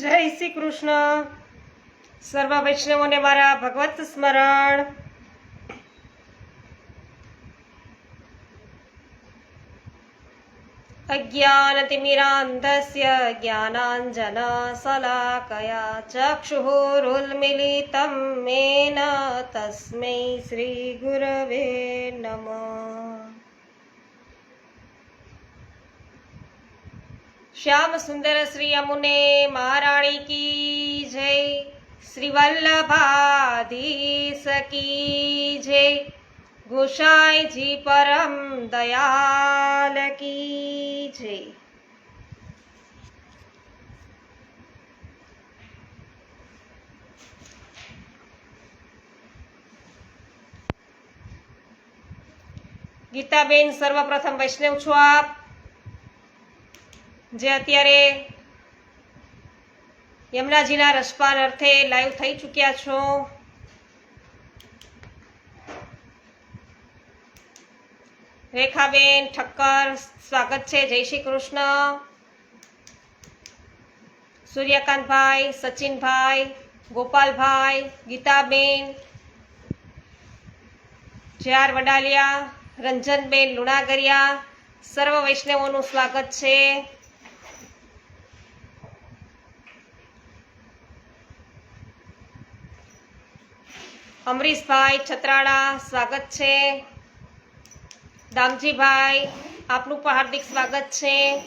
જય શ્રી કૃષ્ણ. સર્વ વૈષ્ણવોને મારા ભગવત સ્મરણ. અજ્ઞાનતિમિરાંધસ્ય જ્ઞાનાંજન સલાકયા ચક્ષુરુન્મિલિતમ મેન તસ્મૈ શ્રી ગુરવે નમઃ. શ્યામ સુંદર શ્રી અમુને મહારાણી કી જય શ્રી વલ્લભાધીશ કી જય ગોસાઈજી પરમ દયાલ કી જય ગીતાબેન સર્વપ્રથમ વૈષ્ણવ છો આપ જે અત્યારે યમુનાજીના રસપાન અર્થે લાઈવ થઈ ચૂક્યા છો. રેખાબેન ઠક્કર, સ્વાગત છે. જય શ્રી કૃષ્ણ. સૂર્યકાંતભાઈ, સચિનભાઈ, ગોપાલભાઈ, ગીતાબેન જે આર વડાલિયા, રંજનબેન લુણાગરિયા, સર્વ વૈષ્ણવોનું સ્વાગત છે. અમરીશભાઈ છત્રાળા સ્વાગત છે. દામજીભાઈ, આપનું પણ હાર્દિક સ્વાગત છે.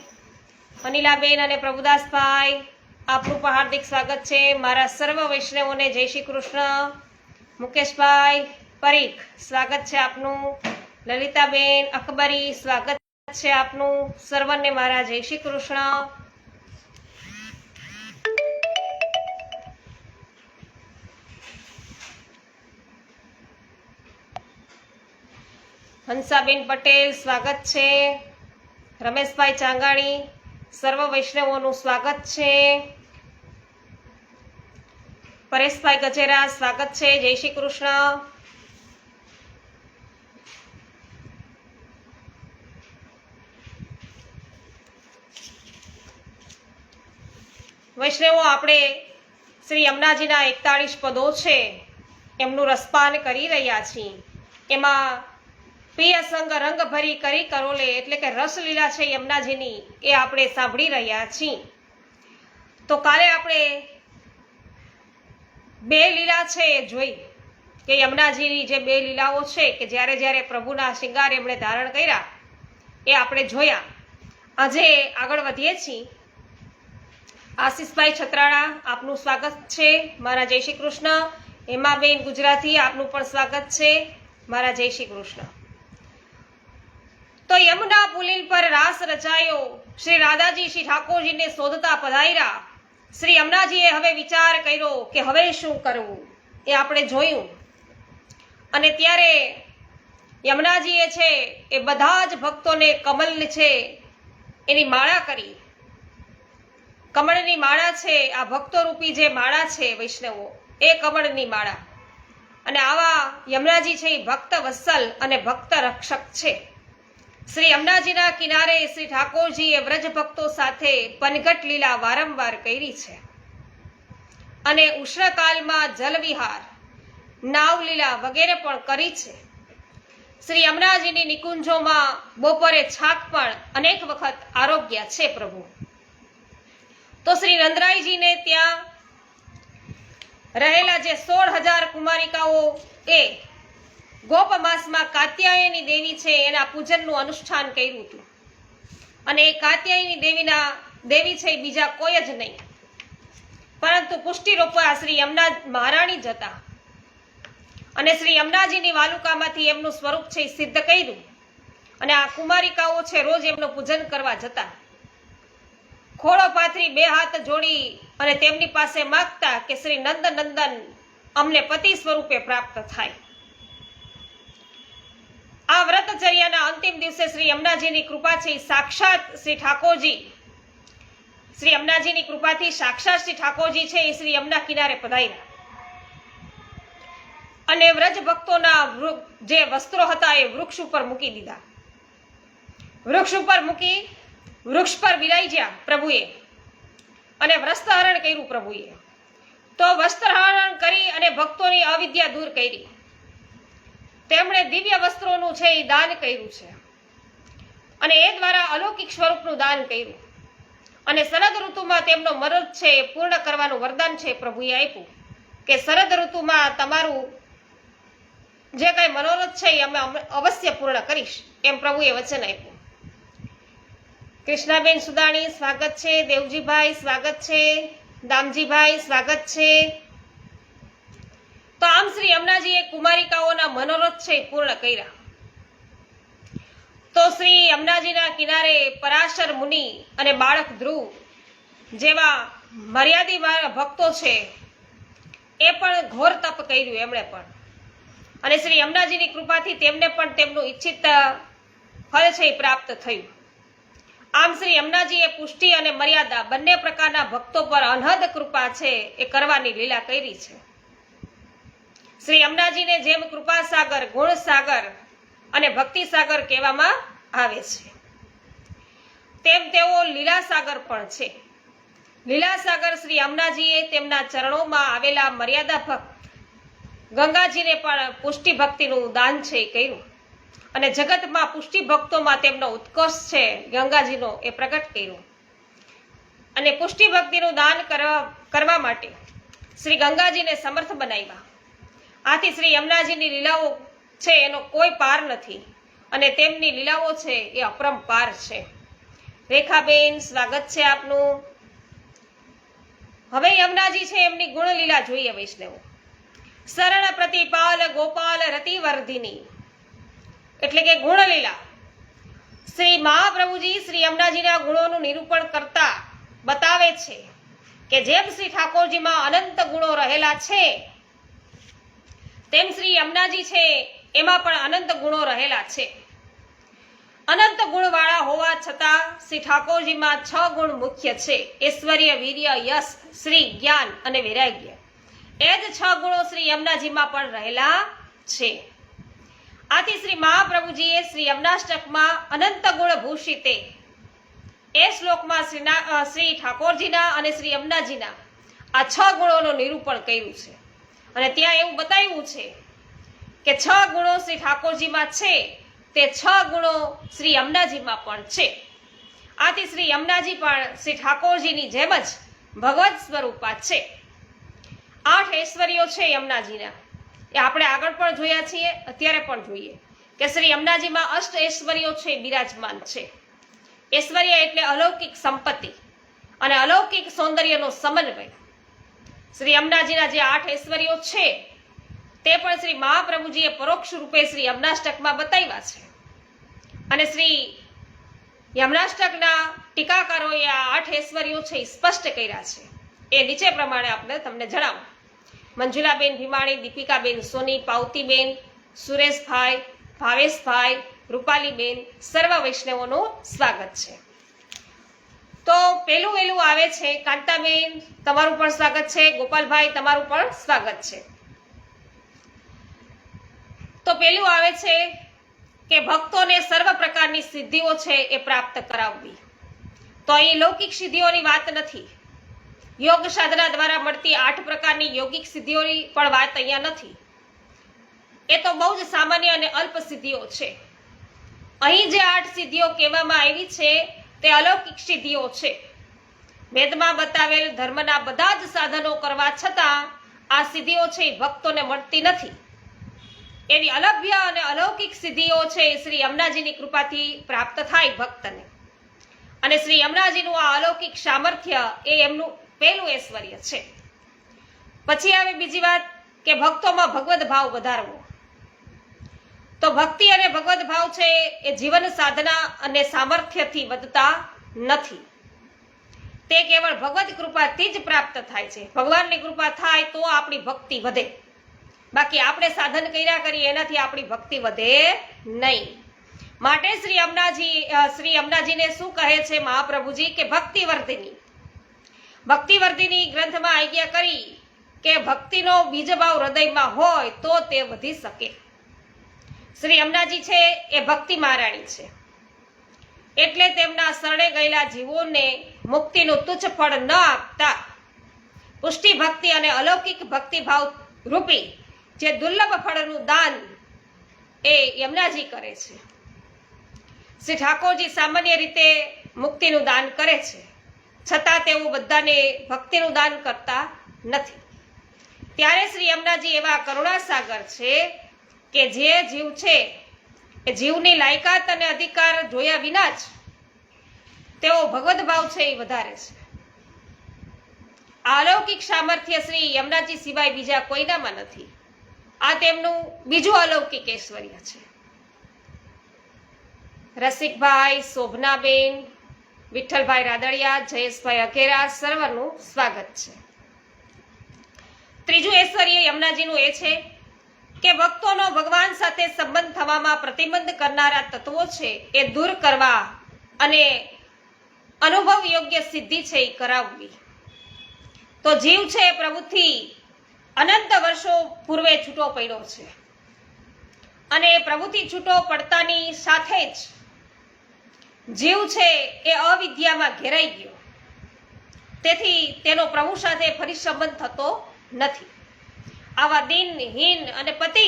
અનિલાબેન અને પ્રભુદાસભાઈ, આપનું પણ હાર્દિક સ્વાગત છે. મારા સર્વ વૈષ્ણવોને જય શ્રી કૃષ્ણ. મુકેશભાઈ પરીખ, સ્વાગત છે આપનું. લલિતાબેન અકબરી સ્વાગત છે આપનું. સર્વને મારા જય શ્રી કૃષ્ણ. હંસાબેન પટેલ, સ્વાગત છે. રમેશભાઈ ચાંગાણી, સર્વ વૈષ્ણવોનું સ્વાગત છે. પરેશભાઈ ગજેરા, સ્વાગત છે. જય શ્રી કૃષ્ણ. વૈષ્ણવો, આપણે શ્રી યમુનાજીના એકતાળીસ પદો છે. એમનું રસપાન કરી રહ્યા છીએ. એમાં પ્રિય સંગ રંગ ભરી કરી કરોલે એટલે કે રસલીલા છે યમુનાજીની એ આપણે સાંભળી રહ્યા છીએ. તો કાલે આપણે બે લીલા છે એ જોઈ કે યમુનાજીની જે બે લીલાઓ છે કે જ્યારે જ્યારે પ્રભુના શિંગાર એમણે ધારણ કર્યા એ આપણે જોયા. આજે આગળ વધીએ છીએ. આશીષભાઈ છત્રાણા, આપનું સ્વાગત છે. મારા જય શ્રી કૃષ્ણ. હેમાબેન ગુજરાતી, આપનું પણ સ્વાગત છે. મારા જય શ્રી કૃષ્ણ. તો યમુના પુલિન પર રાસ રચાયો. શ્રી રાધાજી, શ્રી ઠાકોરજીને શોધતા પધાર્યા. શ્રી યમુનાજીએ હવે વિચાર કર્યો કે હવે શું કરવું? એ આપણે જોયું. અને ત્યારે યમુનાજીએ છે એ બધા જ ભક્તોને કમલ છે, એની માળા કરી. કમળની માળા છે, આ ભક્તો રૂપી જે માળા છે વૈષ્ણવો, એ કમળની માળા. અને આવા યમુનાજી છે એ ભક્ત વત્સલ અને ભક્ત રક્ષક છે. શ્રી યમુનાજીના કિનારે શ્રી ઠાકોરજીએ વ્રજ ભક્તો સાથે પનઘટ લીલા વારંવાર કરી છે. અને ઉષ્ણકાલમાં જલવિહાર નાવલીલા વગેરે પણ કરી છે. શ્રી અમરાજીની નિકુંજોમાં બપોરે છાક પણ અનેક વખત આરોગ્ય છે પ્રભુ. તો શ્રી નંદરાયજીને ત્યાં રહેલા જે સોળ હજાર કુમારિકાઓ એ ગોપ માસમાં કાત્યાયની દેવી છે, એના પૂજનનું અનુષ્ઠાન કર્યું હતું. અને એ કાત્યાયની દેવીના, દેવી છે બીજા કોઈ જ નહીં. પરંતુ પુષ્ટિ શ્રી યમુના મહારાણી જ હતા. અને શ્રી યમનાજીની વાલુકામાંથી એમનું સ્વરૂપ છે સિદ્ધ કર્યું. અને આ કુમારિકાઓ છે, રોજ એમનું પૂજન કરવા જતા. ખોળો પાથરી બે હાથ જોડી અને તેમની પાસે માગતા કે શ્રી નંદ નંદન અમને પતિ સ્વરૂપે પ્રાપ્ત થાય. આ વ્રતચર્યાના અંતિમ દિવસે શ્રી યમુનાજીની કૃપાથી સાક્ષાત શ્રી ઠાકોરજી, શ્રી યમુનાજીની કૃપાથી સાક્ષાત શ્રી ઠાકોરજી છે, એ શ્રી અમના કિનારે પધાર્યા. અને વ્રજ ભક્તોના જે વસ્ત્રો હતા એ વૃક્ષ ઉપર મૂકી દીધા. વૃક્ષ ઉપર મૂકી, વૃક્ષ પર બિરાઈ ગયા પ્રભુએ અને વસ્ત્રહરણ કર્યું પ્રભુએ. તો વસ્ત્રહરણ કરી અને ભક્તોની અવિદ્યા દૂર કરી. તેમણે દિવ્ય વસ્ત્રોનું છે એ દાન કર્યું છે. અને એ દ્વારા અલૌકિક સ્વરૂપનું દાન કર્યું. અને શરદ ઋતુમાં તેમનો મરદ છે એ પૂર્ણ કરવાનું વરદાન છે પ્રભુએ આપ્યું. કે શરદ ઋતુમાં તમારું જે કઈ મનોરથ છે એ અમે, અવશ્ય પૂર્ણ કરીશ, એમ પ્રભુએ વચન આપ્યું. કૃષ્ણાબેન સુદાણી, સ્વાગત છે. દેવજીભાઈ, સ્વાગત છે. દામજીભાઈ, સ્વાગત છે. તો આમ શ્રી યમુનાજીએ કુમારિકાઓના મનોરથ છે પૂર્ણ કર્યા. તો શ્રી અમનાજીના કિનારે પરાશર મુનિ અને બાળક ધ્રુવ જેવા મર્યાદી ભક્તો છે એ પણ ઘોર તપ કર્યું એમણે પણ. અને શ્રી અમનાજીની કૃપાથી તેમને પણ તેમનું ઈચ્છિત ફળ છે પ્રાપ્ત થયું. આમ શ્રી અમનાજીએ પુષ્ટિ અને મર્યાદા બંને પ્રકારના ભક્તો પર અનહદ કૃપા છે એ કરવાની લીલા કરી છે. શ્રી યમુનાજીને જેમ કૃપા સાગર ગુણ સાગર અને ભક્તિ સાગર કહેવામાં આવે છે. તેમ તેઓ લીલા સાગર પણ છે. લીલા સાગર શ્રી યમુનાજીએ તેમના ચરણોમાં આવેલા મર્યાદા ભક્ત ગંગાજીને પણ પુષ્ટિ ભક્તિનું દાન છે એ કર્યું. અને જગતમાં પુષ્ટિ ભક્તોમાં તેમનો ઉત્કર્ષ છે ગંગાજીનો એ પ્રગટ કર્યો. અને પુષ્ટિ ભક્તિનું દાન કરવા કરવા માટે શ્રી ગંગાજીને સમર્થ બનાવ્યા. આથી શ્રી યમુનાજીની લીલાઓ છે એનો કોઈ પાર નથી અને તેમની લીલાઓ છે એ અપરંપાર છે. રેખાબેન, સ્વાગત છે આપનું. હવે યમુનાજી છે એમની ગુણલીલા જોઈએ વૈષ્ણવ. શરણ પ્રતિપાલ, ગોપાલ, રતિવર્ધિની. એટલે કે ગુણલીલા. શ્રી મહાપ્રભુજી શ્રી યમુનાજીના ગુણોનું નિરૂપણ કરતા બતાવે છે કે જેમ શ્રી ઠાકોરજીમાં અનંત ગુણો રહેલા છે તેમ શ્રી યમુનાજી છે, એમાં પણ અનંત ગુણો રહેલા છે. અનંત ગુણવાળા હોવા છતાં શ્રી ઠાકોરજીમાં છ ગુણ મુખ્ય છે. ઐશ્વર્ય, વીર્ય, યશ, શ્રી, જ્ઞાન અને વૈરાગ્ય. એ જ છ ગુણો શ્રી યમુનાજીમાં પણ રહેલા છે. આથી શ્રી મહાપ્રભુજીએ શ્રી યમુનાષ્ટકમાં અનંત ગુણ ભૂષિતે એ શ્લોકમાં શ્રી ઠાકોરજીના અને શ્રી યમુનાજીના આ છ ગુણોનું નિરૂપણ કર્યું છે. અને ત્યાં એવું બતાવ્યું છે કે છ ગુણો શ્રી ઠાકોરજીમાં છે, તે છ ગુણો શ્રી યમુનાજીમાં પણ છે. આથી શ્રી યમુનાજી પણ શ્રી ઠાકોરજીની જેમ જ ભગવત સ્વરૂપા છે. આઠ ઐશ્વર્યો છે યમુનાજીના. એ આપણે આગળ પણ જોયા છીએ, અત્યારે પણ જોઈએ કે શ્રી યમુનાજીમાં અષ્ટ ઐશ્વર્યો છે, બિરાજમાન છે. ઐશ્વર્ય એટલે અલૌકિક સંપત્તિ અને અલૌકિક સૌંદર્યનો સમન્વય. શ્રી અમનાજીના જે આઠ ઐશ્વર્યો છે, તે પણ શ્રી મહાપ્રભુજીએ પરોક્ષ રૂપે શ્રી અમનાષ્ટકમાં બતાવ્યા છે. અને શ્રી યમનાષ્ટકના ટીકાકારોએ આ આઠ ઐશ્વર્યો છે એ સ્પષ્ટ કર્યા છે. એ નીચે પ્રમાણે આપણે તમને જણાવું. મંજુલાબેન ભીમાણી, દીપિકાબેન સોની, પાવતીબેન, સુરેશભાઈ, ભાવેશભાઈ, રૂપાલીબેન, સર્વ વૈષ્ણવોનું સ્વાગત છે. તો પેલું વહેલું આવે છે. કાંતાબેન, તમારું પણ સ્વાગત છે. ગોપાલભાઈ, તમારું પણ સ્વાગત છે. તો પહેલું આવે છે કે ભક્તોને સર્વ પ્રકારની સિદ્ધિઓ છે એ પ્રાપ્ત કરાવવી. તો અહીં લૌકિક સિદ્ધિઓની વાત નથી. યોગ સાધના દ્વારા મળતી આઠ પ્રકારની યોગિક સિદ્ધિઓની પણ વાત અહીંયા નથી. એ તો બહુ જ સામાન્ય અને અલ્પ સિદ્ધિઓ છે. અહીં જે આઠ સિદ્ધિઓ કહેવામાં આવી છે તે અલૌકિક સિદ્ધિઓ છે. વેદમાં બતાવેલ ધર્મના બધા જ સાધનો કરવા છતાં આ સિદ્ધિઓ છે ભક્તોને મળતી નથી. એવી અલભ્ય અને અલૌકિક સિદ્ધિઓ છે શ્રી અમનાજીની કૃપાથી પ્રાપ્ત થાય ભક્તને. અને શ્રી અમનાજીનું આ અલૌકિક સામર્થ્ય એ એમનું પહેલું ઐશ્વર્ય છે. પછી આવે બીજી વાત કે ભક્તોમાં ભગવદ ભાવ વધારવો. તો ભક્તિ અને ભગવદ ભાવ છે એ જીવન સાધના અને સામર્થ્યથી વધતા નથી. તે કેવળ ભગવદ કૃપાથી જ પ્રાપ્ત થાય છે. ભગવાનની કૃપા થાય તો આપણી ભક્તિ વધે. બાકી આપણે સાધન કર્યા કરીએ એનાથી આપણી ભક્તિ વધે નહીં. માટે શ્રી અમનાજી શ્રી અમનાજીને શું કહે છે મહાપ્રભુજી કે ભક્તિ વર્ધિની ભક્તિ વર્ધિની ગ્રંથમાં આજ્ઞા કરી કે ભક્તિનો બીજભાવ હૃદયમાં હોય તો તે વધી શકે. શ્રી અમનાજી છે, એ ભક્તિ મહારાણી છે. એટલે તેમના શરણે ગયેલા જીવોને મુક્તિનું તુચ્છ ફળ ન આપતા પુષ્ટિ ભક્તિ અને અલૌકિક ભક્તિભાવ રૂપી જે દુર્લભ ફળનું દાન એ યમુનાજી કરે છે. શ્રી ઠાકોરજી સામાન્ય રીતે મુક્તિનું દાન કરે છે. છતાં તેઓ બધાને ભક્તિનું દાન કરતા નથી. ત્યારે શ્રી યમુનાજી એવા કરુણાસાગર છે કે જે જીવ છે, એ જીવની લાયકાત અને અધિકાર જોયા વિના જ તેઓ ભગવદ ભાવ છે એ વધારે છે. અલૌકિક સામર્થ્ય શ્રી યમુનાજી સિવાય બીજા કોઈનામાં નથી. આ તેમનું બીજું અલૌકિક ઐશ્વર્ય છે. રસિકભાઈ, શોભનાબેન, વિઠ્ઠલભાઈ રાદડિયા, જયેશભાઈ અઘેરા સર્વનું સ્વાગત છે. ત્રીજું ઐશ્વર્ય યમુનાજીનું એ છે કે ભક્તોનો ભગવાન સાથે સંબંધ થવામાં પ્રતિબંધ કરનારા તત્વો છે એ દૂર કરવા અને અનુભવ યોગ્ય સિદ્ધિ છે એ કરાવવી. તો જીવ છે એ પ્રભુથી અનંત વર્ષો પૂર્વે છૂટો પડ્યો છે. અને પ્રભુથી છૂટો પડતાની સાથે જ જીવ છે એ અવિદ્યામાં ઘેરાઈ ગયો. તેથી તેનો પ્રભુ સાથે ફરી સંબંધ થતો નથી. આવા દિનહીન અને પતિ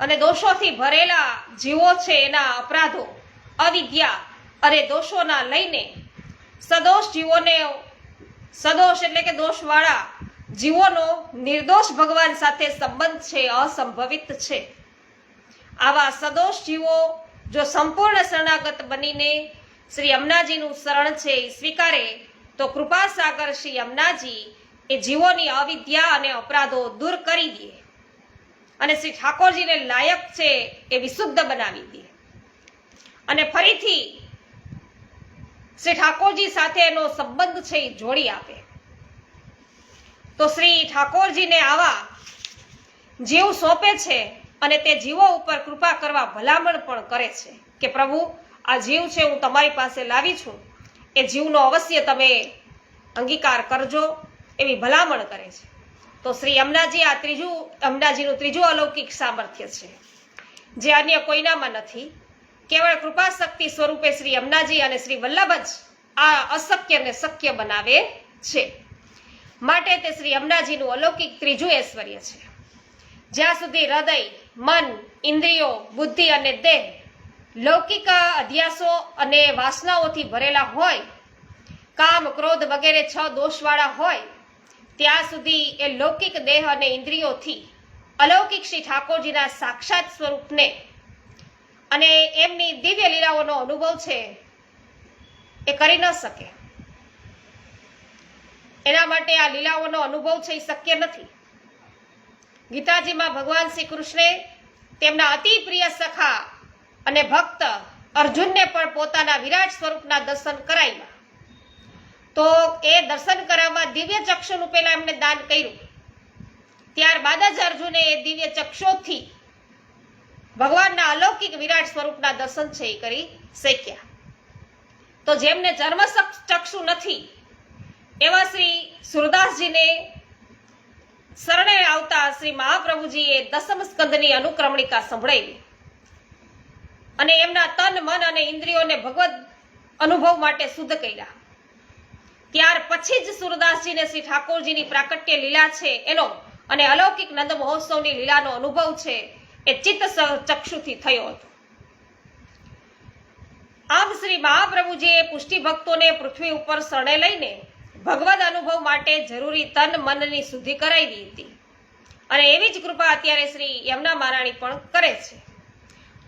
અને દોષોથી ભરેલા જીવો છે એના અપરાધો, અવિદ્યા અને દોષોના લઈને સદોષ જીવોને, સદોષ એટલે કે દોષવાળા જીવોનો નિર્દોષ ભગવાન સાથે સંબંધ છે, અસંભવિત છે. આવા સદોષ જીવો જો સંપૂર્ણ શરણાગત બનીને શ્રી અમનાજીનું શરણ છે એ સ્વીકારે, તો કૃપા સાગર શ્રી યમુનાજી એ જીવોની અવિદ્યા અને અપરાધો દૂર કરી દે. અને શ્રી ઠાકોરજીને લાયક છે એ વિશુદ્ધ બનાવી દે. અને ફરીથી શ્રી ઠાકોરજી સાથે એનો સંબંધ છે એ જોડી આપે. તો શ્રી ઠાકોરજીને આવા જીવ સોંપે છે અને તે જીવો ઉપર કૃપા કરવા ભલામણ પણ કરે છે કે પ્રભુ, આ જીવ છે હું તમારી પાસે લાવી છું. એ જીવનો અવશ્ય તમે અંગીકાર કરજો. એવી ભલામણ કરે છે. તો શ્રી અમનાજી આ ત્રીજું, અમનાજીનું ત્રીજું અલૌકિક સામર્થ્ય છે. જે અન્ય કોઈનામાં નથી. કેવળ કૃપા શક્તિ સ્વરૂપે શ્રી યમુનાજી અને શ્રી વલ્લભ જ આ અશક્યને શક્ય બનાવે છે. માટે તે શ્રી યમુનાજીનું અલૌકિક ત્રીજું ઐશ્વર્ય છે. જ્યાં સુધી હૃદય, મન, ઇન્દ્રિયો, બુદ્ધિ અને દેહ લૌકિક અધ્યાસો અને વાસનાઓથી ભરેલા હોય, કામ, ક્રોધ વગેરે છ દોષવાળા હોય ત્યાં સુધી એ લૌકિક દેહ અને ઇન્દ્રિયોથી અલૌકિક શ્રી ઠાકોરજીના સાક્ષાત સ્વરૂપને અને એમની દિવ્ય લીલાઓનો અનુભવ છે એ કરી ન શકે. એના માટે આ લીલાઓનો અનુભવ છે એ શક્ય નથી. ગીતાજીમાં ભગવાન શ્રી કૃષ્ણે તેમના અતિ પ્રિય સખા અને ભક્ત અર્જુનને પણ પોતાના વિરાટ સ્વરૂપના દર્શન કરાવ્યા. તો એ દર્શન કરાવવા દિવ્ય ચક્ષુનું પહેલા એમને દાન કર્યું. ત્યારબાદ જ અર્જુને એ દિવ્ય ચક્ષુથી ભગવાનના અલૌકિક વિરાટ સ્વરૂપના દર્શન છે એ કરી શક્યા. તો જેમને જન્મ ચક્ષુ નથી, એવા શ્રી સુરદાસજીને શરણે આવતા શ્રી મહાપ્રભુજીએ દસમ સ્કંદની અનુક્રમણિકા સંભળાવી. અને એમના તન, મન અને ઇન્દ્રિયોને ભગવત અનુભવ માટે શુદ્ધ કર્યા. ત્યાર પછી જ સુરદાસજીને શ્રી ઠાકોરજીની પ્રાકટ્ય લીલા છે, એનો અને અલૌકિક નંદ મહોત્સવની લીલાનો અનુભવ છે, એ ચિત્ત ચક્ષુથી થયો હતો. આમ શ્રી મહાપ્રભુજીએ પુષ્ટિ ભક્તોને પૃથ્વી ઉપર શરણે લઈને ભગવદ અનુભવ માટે જરૂરી તન મનની શુદ્ધિ કરાવી હતી. અને એવી જ કૃપા અત્યારે શ્રી યમુના મહારાણી પણ કરે છે.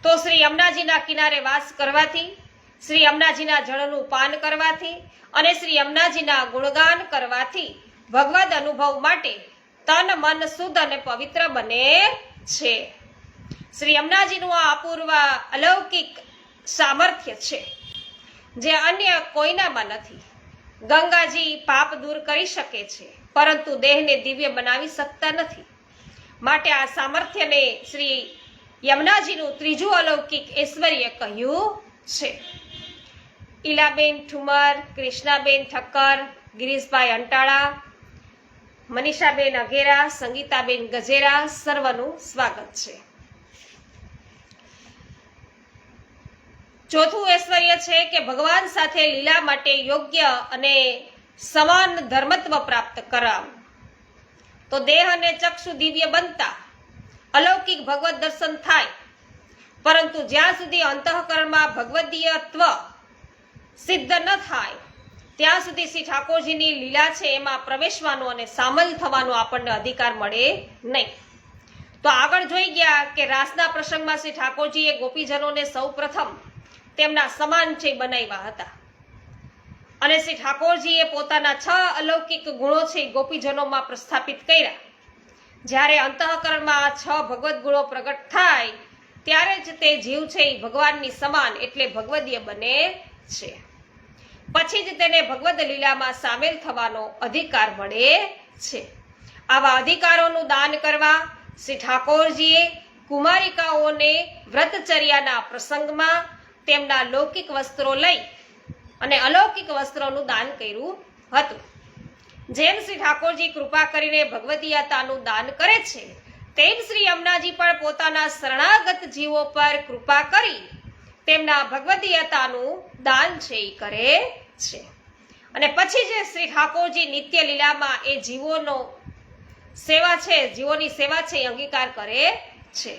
તો શ્રી યમુનાજીના કિનારે વાસ કરવાથી શ્રી યમુનાજીના જળનું પાન કરવાથી અને શ્રી યમુનાજીના ગુણગાન કરવાથી ભગવદ અનુભવ માટે તન, મન શુદ્ધ અને પવિત્ર બને છે. શ્રી યમુનાજીનું આ અપૂર્વ અલૌકિક સામર્થ્ય છે, જે અન્ય કોઈનામાં નથી. ગંગાજી પાપ દૂર કરી શકે છે, પરંતુ દેહને દિવ્ય બનાવી શકતા નથી. માટે આ સામર્થ્યને શ્રી યમુનાજીનું ત્રીજું અલૌકિક ઐશ્વર્ય કહ્યું છે. ઈલાબેન ઠુમર, કૃષ્ણાબેન ઠક્કર ગિરીશભાઈ અંટાળા, મનીષાબેન અઘેરા, સંગીતાબેન ગજેરા, સર્વનું સ્વાગત છે. ચોથું ઐશ્વર્ય છે કે ભગવાન સાથે લીલા માટે યોગ્ય અને સમાન ધર્મત્વ પ્રાપ્ત કરાવવું તો દેહ અને ચક્ષુ દિવ્ય બનતા અલૌકિક ભગવત દર્શન થાય. પરંતુ જ્યાં સુધી અંતઃકરણમાં ભગવદીયત્વ સિદ્ધ ન થાય. ત્યાં સુધી શ્રી ઠાકોરજીની લીલા છે, એમાં પ્રવેશવાનો અને સામેલ થવાનો આપણને અધિકાર મળે નહીં. તો આગળ જોઈ ગયા કે રાસના પ્રસંગમાં શ્રી ઠાકોરજીએ ગોપીજનોને સૌ પ્રથમ તેમના સમાન છે બનાવ્યા હતા. અને શ્રી ઠાકોરજીએ પોતાના છ અલૌકિક ગુણો છે ગોપીજનોમાં પ્રસ્થાપિત કર્યા. જ્યારે અંતઃકરણમાં છ ભગવદ્ ગુણો પ્રગટ થાય, ત્યારે જ તે જીવ છે એ ભગવાનની સમાન એટલે ભગવદીય બને છે. પછી જ તેને ભગવદ લીલામાં સામેલ થવાનો અધિકાર મળે છે. આવા અધિકારોનું દાન કરવા શ્રી ઠાકોરજીએ કુમારિકાઓને વ્રતચર્યાના પ્રસંગમાં તેમના લૌકિક વસ્ત્રો લઈ અને અલૌકિક વસ્ત્રોનું દાન કર્યું હતું. જેમ શ્રી ઠાકોરજી કૃપા કરીને ભગવદીયતાનું દાન કરે છે, તેમ શ્રી યમુનાજી પણ પોતાના શરણાગત જીવો પર કૃપા કરી તેમના ભગવદીયતાનું દાન છે એ કરે છે. અને પછી જે શ્રી ઠાકોરજી નિત્ય લીલામાં એ જીવોનો સેવા છે, જીવોની સેવા છે, એ અંગીકાર કરે છે.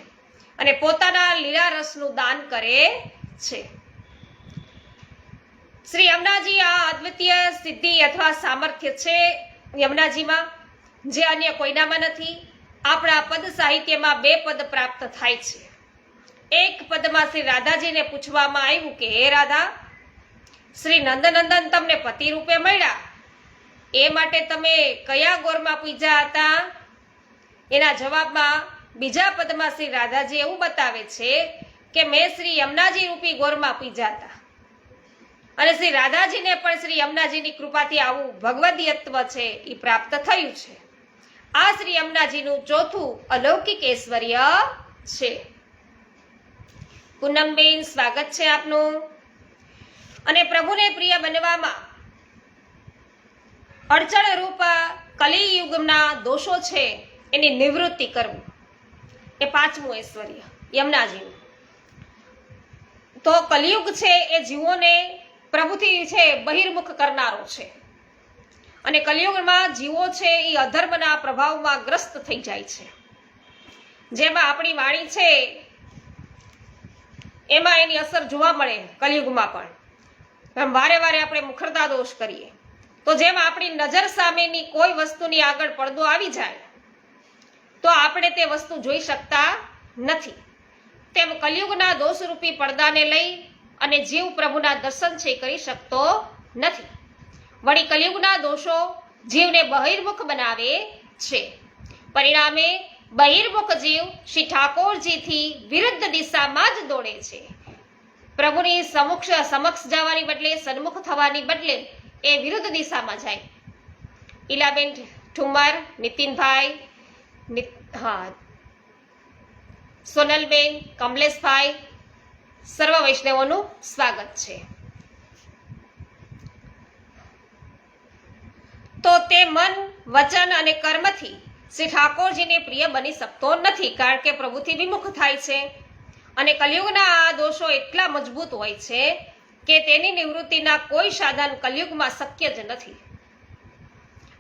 અને પોતાના લીલા રસનું દાન કરે છે. શ્રી યમુનાજી આ અદ્વિતીય સિદ્ધિ અથવા સામર્થ્ય છે યમુનાજીમાં, જે અન્ય કોઈનામાં નથી. આપણા પદ સાહિત્યમાં બે પદ પ્રાપ્ત થાય છે. એક પદમાં શ્રી રાધાજીને પૂછવામાં આવ્યું કે, હે રાધા, શ્રી નંદનંદન તમને પતિ રૂપે મળ્યા? એ માટે તમે કયા ગોરમાં પૂજ્યા હતા? એના જવાબમાં બીજા પદમાં શ્રી રાધાજી એવું બતાવે છે કે, મેં શ્રી યમુનાજી રૂપી ગોરમાં પૂજ્યા હતા. અને શ્રી રાધાજીને પણ શ્રી યમુનાજીની કૃપાથી આવું ભગવદીયત્વ છે એ પ્રાપ્ત થયું છે. આ શ્રી યમુનાજીનું ચોથું અલૌકિક ઐશ્વર્ય છે. પૂનમબેન સ્વાગત છે આપનું. અને પ્રભુને પ્રિય બનવામાં અડચણ રૂપ કલિયુગના દોષો છે એની નિવૃત્તિ કરવી. એ પાંચમું ઐશ્વર્ય, યમુનાજીનું. તો કલિયુગ છે એ જીવોને પ્રભુથી છે બહિર્મુખ કરનારો છે. અને કલિયુગમાં જીવો છે એ અધર્મના પ્રભાવમાં ગ્રસ્ત થઈ જાય છે. જેમાં આપણી વાણી છે એમાં એની અસર જોવા મળે કલિયુગમાં પણ. આમ વારે વારે આપણે મુખરતા દોષ કરીએ. તો જેમ આપણી નજર સામેની કોઈ વસ્તુની આગળ પડદો આવી જાય, તો આપણે તે વસ્તુ જોઈ શકતા નથી. તેમ કલિયુગના દોષરૂપી પડદાને લઈ અને જીવ પ્રભુના દર્શન છે કરી શકતો નથી. વળી કલિયુગના દોષો જીવને બહિર્મુખ બનાવે છે. પરિણામે બહિર્મુખ જીવ શ્રી ઠાકોરજીથી વિરુદ્ધ દિશામાં જ દોડે છે. પ્રભુની સમક્ષ સમક્ષ જવાની બદલે, સન્મુખ થવાની બદલે એ વિરુદ્ધ દિશામાં જાય. ઈલાબેન ઠુમર, નીતિનભાઈ હા, સોનલબેન, કમલેશભાઈ, સર્વ વૈષ્ણવોનું સ્વાગત છે. તો તે મન, વચન અને કર્મથી શ્રી ઠાકોરજીને પ્રિય બની શકતો નથી કારણ કે પ્રભુથી વિમુખ થાય છે. અને કલયુગના આ દોષો એટલા મજબૂત હોય છે કે તેની નિવૃત્તિના કોઈ સાધન કલયુગમાં શક્ય જ નથી.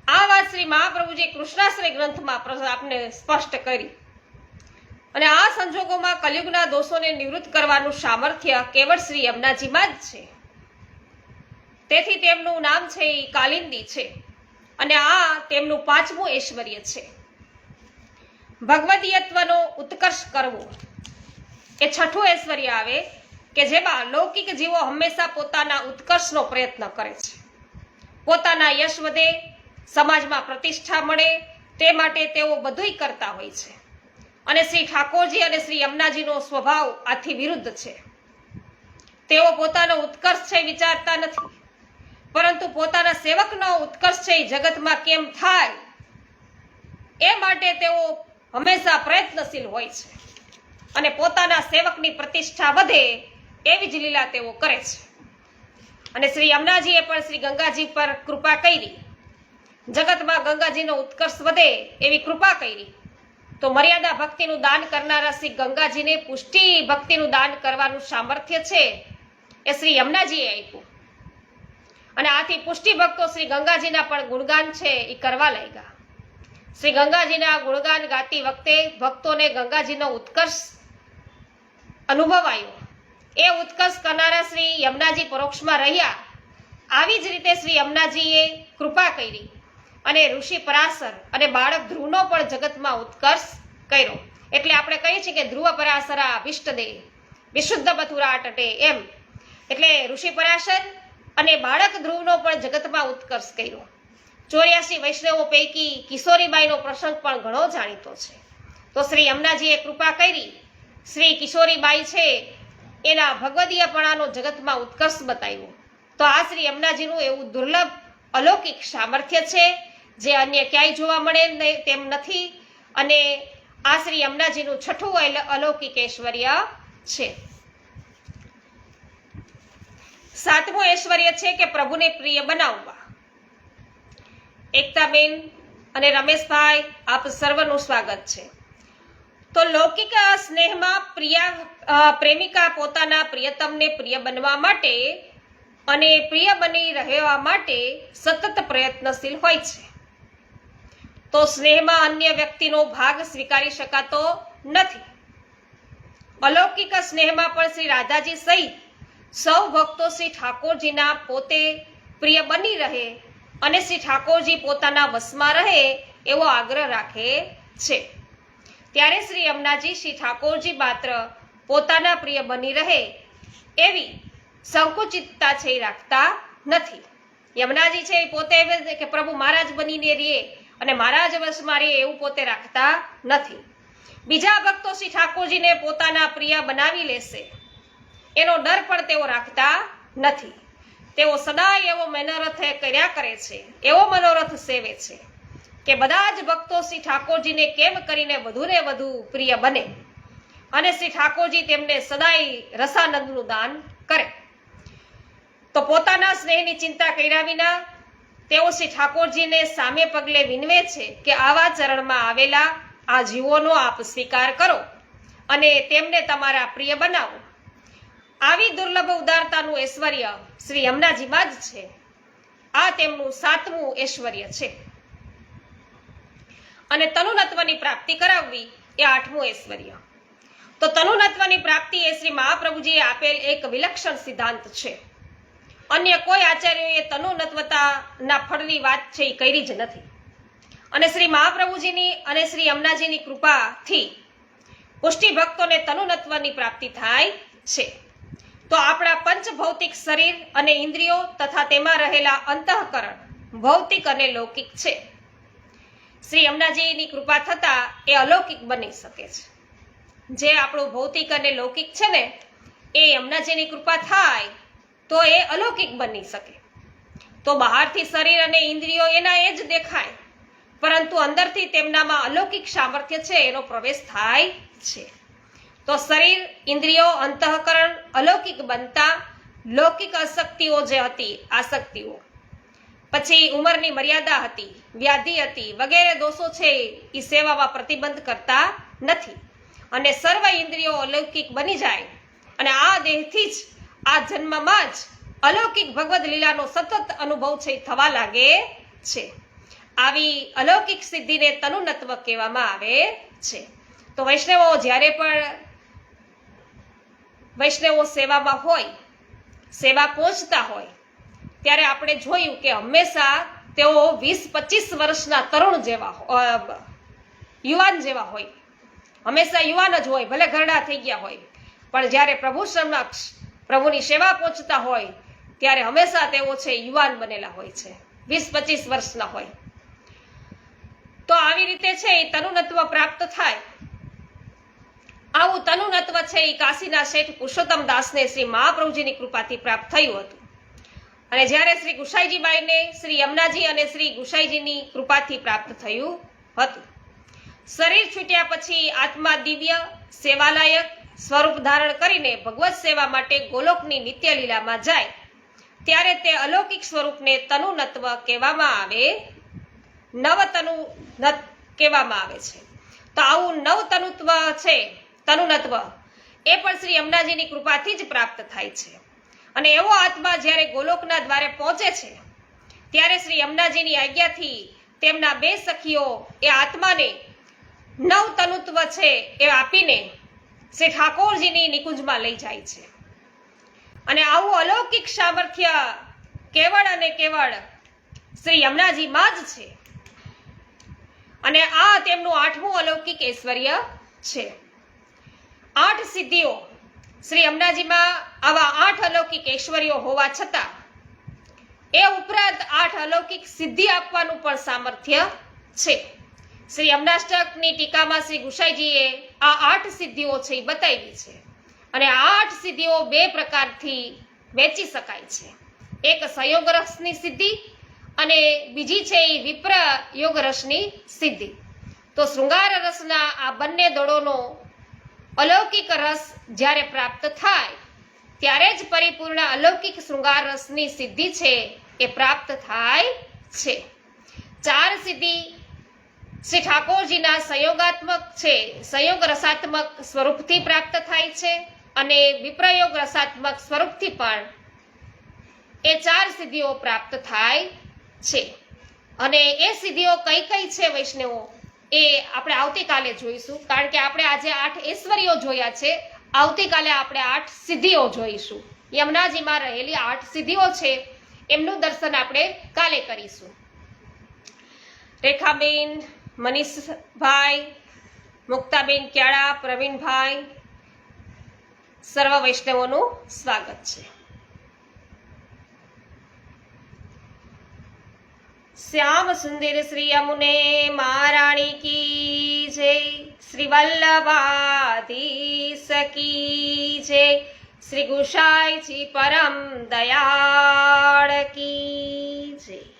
આ વાત શ્રી મહાપ્રભુજી કૃષ્ણાશ્રય ગ્રંથમાં આપને સ્પષ્ટ કરી. અને આ સંજોગોમાં કલયુગના દોષોને નિવૃત્ત કરવાનું સામર્થ્ય કેવળ શ્રી યમુનાજીમાં જ છે. તેથી તેમનું નામ છે એ કાલિંદી છે. અને આ તેમનું પાંચમું ઐશ્વર્ય છે. ભગવદીયત્વનો ઉત્કર્ષ કરવો. એ છઠ્ઠું ઐશ્વર્ય આવે કે જેમાં લૌકિક જીવો હંમેશા પોતાના ઉત્કર્ષનો પ્રયત્ન કરે છે. પોતાના યશ વધે, સમાજમાં પ્રતિષ્ઠા મળે, તે માટે તેઓ બધુંય કરતા હોય છે. અને શ્રી ઠાકોરજી અને શ્રી યમુનાજીનો સ્વભાવ આથી વિરુદ્ધ છે. તેઓ પોતાનો ઉત્કર્ષ છે વિચારતા નથી. પરંતુ પોતાના સેવકનો ઉત્કર્ષ છે જગતમાં કેમ થાય? એ માટે તેઓ હંમેશા પ્રયત્નશીલ હોય છે. અને પોતાના સેવકની પ્રતિષ્ઠા વધે એવી જ લીલા તેઓ કરે છે. અને શ્રી યમુનાજીએ પણ શ્રી ગંગાજી પર કૃપા કરી. જગતમાં ગંગાજીનો ઉત્કર્ષ વધે એવી કૃપા કરી. તો મર્યાદા ભક્તિનું દાન કરનારા શ્રી ગંગાજીને પુષ્ટિ ભક્તિનું દાન કરવાનું સામર્થ્ય છે એ શ્રી યમુનાજીએ આપ્યું. અને આથી પુષ્ટિ ભક્તો શ્રી ગંગાજીના પણ ગુણગાન છે એ કરવા લાગ્યા. શ્રી ગંગાજીના ગુણગાન ગાતી વખતે ભક્તોને ગંગાજીનો ઉત્કર્ષ અનુભવાયો એ ઉત્કર્ષ કરનારા શ્રી યમુનાજી પરોક્ષમાં રહ્યા. આવી જ રીતે શ્રી યમુનાજીએ કૃપા કરી અને ઋષિ પરાશર અને બાળક ધ્રુવનો પણ જગતમાં ઉત્કર્ષ કર્યો. એટલે આપણે કહીએ છીએ કે ધ્રુવ પરાશરા વિષ્ટદે વિશુદ્ધ મથુરા ટટે એમ. એટલે ઋષિ પરાશર અને બાળક ધ્રુવનો પણ જગતમાં ઉત્કર્ષ કર્યો. ચોર્યાસી વૈષ્ણવો પૈકી કિશોરીબાઈનો પ્રસંગ પણ ઘણો જાણીતો છે. તો શ્રી યમુનાજીએ કૃપા કરી શ્રી કિશોરીબાઈ છે એના ભગવદીયપણાનો જગતમાં ઉત્કર્ષ બતાવ્યો. તો આ શ્રી યમુનાજીનું એવું દુર્લભ અલૌકિક સામર્થ્ય છે જે અન્ય ક્યાંય જોવા મળે તેમ નથી અને આ શ્રી યમુનાજીનું છઠ્ઠું અલ- અલૌકિક ઐશ્વર્ય છે. સાતમું ઐશ્વર્ય છે કે પ્રભુને પ્રિય બનાવવા. એકતાબેન અને રમેશભાઈ, આપ સર્વનું સ્વાગત છે. તો લૌકિક સ્નેહમાં પ્રિયા પ્રેમિકા પોતાના પ્રિયતમને પ્રિય બનવા માટે અને પ્રિય બની રહેવા માટે સતત પ્રયત્નશીલ હોય છે. તો સ્નેહમાં અન્ય વ્યક્તિનો ભાગ સ્વીકારી શકાતો નથી. અલૌકિક સ્નેહમાં પણ શ્રી રાધાજી સહિત સૌ ભક્તો શ્રી ઠાકોરજીના પોતે પ્રિય બની રહે અને શ્રી ઠાકોરજી પોતાના વશમાં રહે એવો આગ્રહ રાખે છે. ત્યારે શ્રી અમનાજી શ્રી ઠાકોરજી માત્ર પોતાના પ્રિય બની રહે એવી સંકુચિતતા છે રાખતા નથી. યમુનાજી છે એ પોતે કે પ્રભુ મહારાજ બનીને રહે અને મહારાજ વશમાં રહે એવું પોતે રાખતા નથી. બીજા ભક્તો શ્રી ઠાકોરજીને પોતાના પ્રિય બનાવી લેશે. એનો ડર પણ તેઓ રાખતા નથી. તેઓ સદાય એવો મનોરથ કર્યા કરે છે, એવો મનોરથ સેવે છે કે બધા જ ભક્તો શ્રી ઠાકોરજીને કેમ કરીને વધુને વધુ પ્રિય બને? અને શ્રી ઠાકોરજી તેમને સદાય રસાનંદનું દાન કરે. તો પોતાના સ્નેહની ચિંતા કર્યા વિના તેઓ શ્રી ઠાકોરજીને સામે પગલે વિનવે છે કે આવા ચરણમાં આવેલા આ જીવોનો આપ સ્વીકાર કરો અને તેમને તમારા પ્રિય બનાવો. આવી દુર્લભ ઉદારતાનું ઐશ્વર્ય શ્રી યમુનાજીમાં જ છે. આ તેમનું સાતમું ઐશ્વર્ય છે. અને તનુનત્વની પ્રાપ્તિ કરાવવી એ આઠમું ઐશ્વર્ય. તો તનુનત્વની પ્રાપ્તિ એ શ્રી મહાપ્રભુજીએ આપેલ એક વિલક્ષણ સિદ્ધાંત છે. અન્ય કોઈ આચાર્યોએ તનુનત્વતાના ફળની વાત છે એ કરી જ નથી. અને શ્રી મહાપ્રભુજીની અને શ્રી યમુનાજીની કૃપાથી પુષ્ટિ ભક્તોને તનુનત્વની પ્રાપ્તિ થાય છે. તો આપણા પંચ ભૌતિક શરીર અને ઇન્દ્રિયો તથા તેમાં રહેલા અંતઃકરણ ભૌતિક અને લૌકિક છે. શ્રી યમુનાજીની કૃપા થતા એ અલૌકિક બની શકે છે. જે આપણું ભૌતિક અને લૌકિક છે ને, એ યમુનાજીની કૃપા થાય તો એ અલૌકિક બની શકે. તો બહારથી શરીર અને ઇન્દ્રિયો એના એ જ દેખાય, પરંતુ અંદરથી તેમનામાં અલૌકિક સામર્થ્ય છે, એનો પ્રવેશ થાય છે. તો શરીર, ઇન્દ્રિયો, અંતઃકરણ અલૌકિક બનતા લૌકિક અશક્તિઓ જે હતી આસક્તિઓ પછી ઉંમરની મર્યાદા હતી, વ્યાધિ હતી, વગેરે દોષો છે એ સેવામાં પ્રતિબંધ કરતા નથી. અને સર્વ ઇન્દ્રિયો અલૌકિક બની જાય. અને આ દેહથી જ, આ જન્મમાં જ અલૌકિક ભગવદ લીલાનો સતત અનુભવ છે થવા લાગે છે. આવી અલૌકિક સિદ્ધિને તનુનત્વ કહેવામાં આવે છે. તો વૈષ્ણવો જ્યારે પણ વૈષ્ણવો સેવામાં હોય, સેવા પહોંચતા હોય, ત્યારે આપણે જોયું કે હંમેશા તેઓ વીસ પચીસ વર્ષના તરુણ જેવા યુવાન જેવા હોય. હંમેશા યુવાન જ હોય, ભલે ઘરડા થઈ ગયા હોય. પણ જ્યારે પ્રભુ સમક્ષ પ્રભુની સેવા પહોંચતા હોય, ત્યારે હંમેશા તેઓ છે યુવાન બનેલા હોય છે, વીસ પચીસ વર્ષના હોય. તો આવી રીતે છે એ તનુનત્વ પ્રાપ્ત થાય. આવું તનુનત્વ છે એ કાશીના શેઠ પુરુષોત્તમ દાસને શ્રી મહાપ્રભુજીની કૃપાથી પ્રાપ્ત થયું હતું. અને જ્યારે શ્રી ગુસાઈજીબાઈને, શ્રી યમુનાજી અને શ્રી ગુસાઈજીની કૃપાથી પ્રાપ્ત થયું હતું. શરીર છૂટ્યા પછી આત્મા દિવ્ય, સેવાલાયક સ્વરૂપ ધારણ કરીને ભગવત સેવા માટે ગોલોકની નિત્ય લીલામાં જાય, ત્યારે તે અલૌકિક સ્વરૂપને તનુનત્વ કહેવામાં આવે, નવતનુ કહેવામાં આવે છે. તો આવું નવતનુત્વ છે તનુનત્વ. એ પણ શ્રી યમુનાજીની કૃપાથી જ પ્રાપ્ત થાય છે. અને એવો આત્મા જ્યારે ગોલોકના દ્વારે પહોંચે છે, ત્યારે શ્રી યમુનાજીની આજ્ઞાથી તેમના બે સખીઓ એ આત્માને નવ તનુત્વ છે એ આપીને શ્રી ઠાકોરજીની નિકુંજમાં લઈ જાય છે. અને આવું અલૌકિક સામર્થ્ય કેવળ અને કેવળ શ્રી યમુનાજીમાં જ છે. અને આ તેમનું આઠમું અલૌકિક ઐશ્વર્ય છે. આઠ સિદ્ધિઓ શ્રી અંબાજીમાં આવા આઠ અલૌકિક ઐશ્વર્યો હોવા છતાં એ ઉપરાંત આઠ અલૌકિક સિદ્ધિ આપવાનું પણ સામર્થ્ય છે. શ્રી યમનાષ્ટકની ટીકામાં શ્રી ગુસાઈજીએ આ આઠ સિદ્ધિઓ છે એ બતાવી છે અને આ આઠ સિદ્ધિઓ બે પ્રકારથી વેચી શકાય છે. એક સંયોગ રસની સિદ્ધિ અને બીજી છે એ વિપ્ર યોગ રસની સિદ્ધિ. તો શૃંગાર રસના આ બંને દળોનો અલૌકિક રસ જ્યારે પ્રાપ્ત થાય, ત્યારે જ પરિપૂર્ણ અલૌકિક શૃંગાર રસની સિદ્ધિ છે એ પ્રાપ્ત થાય છે. ચાર સિદ્ધિ શ્રી ઠાકોરજીના સંયોગાત્મક છે. સંયોગ રસાત્મક સ્વરૂપથી પ્રાપ્ત થાય છે અને વિપ્રયોગ રસાત્મક સ્વરૂપથી પણ એ ચાર સિદ્ધિઓ પ્રાપ્ત થાય છે. અને એ સિદ્ધિઓ કઈ કઈ છે વૈષ્ણવો? એ આપણે આવતીકાલે જોઈશું. કારણ કે આપણે આજે આઠ ઐશ્વર્યો જોયા છે. આવતીકાલે આપણે આઠ સિદ્ધિઓ જોઈશું. યમુનાજીમાં રહેલી આઠ સિદ્ધિઓ છે. એમનું દર્શન આપણે કાલે કરીશું. રેખાબેન, મનીષભાઈ, મુક્તાબેન ક્યાળા, પ્રવીણભાઈ, સર્વ વૈષ્ણવોનું સ્વાગત છે. શ્યામ સુંદર શ્રી અમુને મહારાણી કી જય. શ્રી વલ્લભાધીશ કી જય. શ્રી ગુસાઈજી પરમ દયાળ કી જય.